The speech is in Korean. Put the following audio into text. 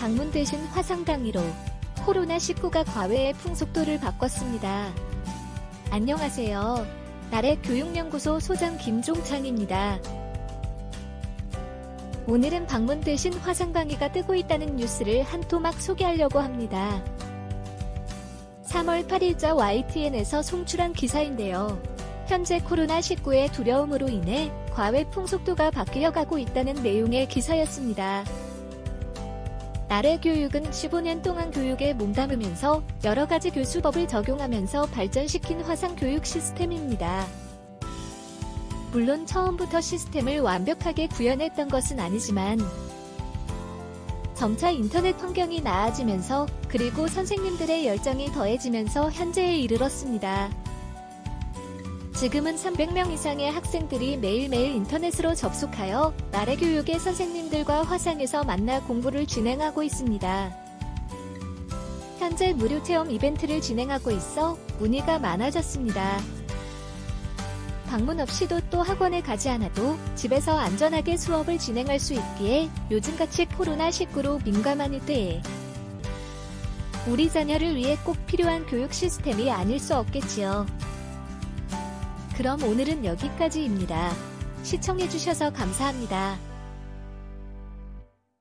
방문 대신 화상 강의로 코로나19가 과외의 풍속도를 바꿨습니다. 안녕하세요. 나래 교육연구소 소장 김종창입니다. 오늘은 방문 대신 화상 강의가 뜨고 있다는 뉴스를 한 토막 소개하려고 합니다. 3월 8일자 YTN에서 송출한 기사인데요. 현재 코로나19의 두려움으로 인해 과외 풍속도가 바뀌어 가고 있다는 내용의 기사였습니다. 나래 교육은 15년 동안 교육에 몸담으면서 여러 가지 교수법을 적용하면서 발전시킨 화상 교육 시스템입니다. 물론 처음부터 시스템을 완벽하게 구현했던 것은 아니지만 점차 인터넷 환경이 나아지면서 그리고 선생님들의 열정이 더해지면서 현재에 이르렀습니다. 지금은 300명 이상의 학생들이 매일매일 인터넷으로 접속하여 나래 교육의 선생님들과 화상에서 만나 공부를 진행하고 있습니다. 현재 무료 체험 이벤트를 진행하고 있어 문의가 많아졌습니다. 방문 없이도 또 학원에 가지 않아도 집에서 안전하게 수업을 진행할 수 있기에 요즘같이 코로나19로 민감한 이때에 우리 자녀를 위해 꼭 필요한 교육 시스템이 아닐 수 없겠지요. 그럼 오늘은 여기까지입니다. 시청해주셔서 감사합니다.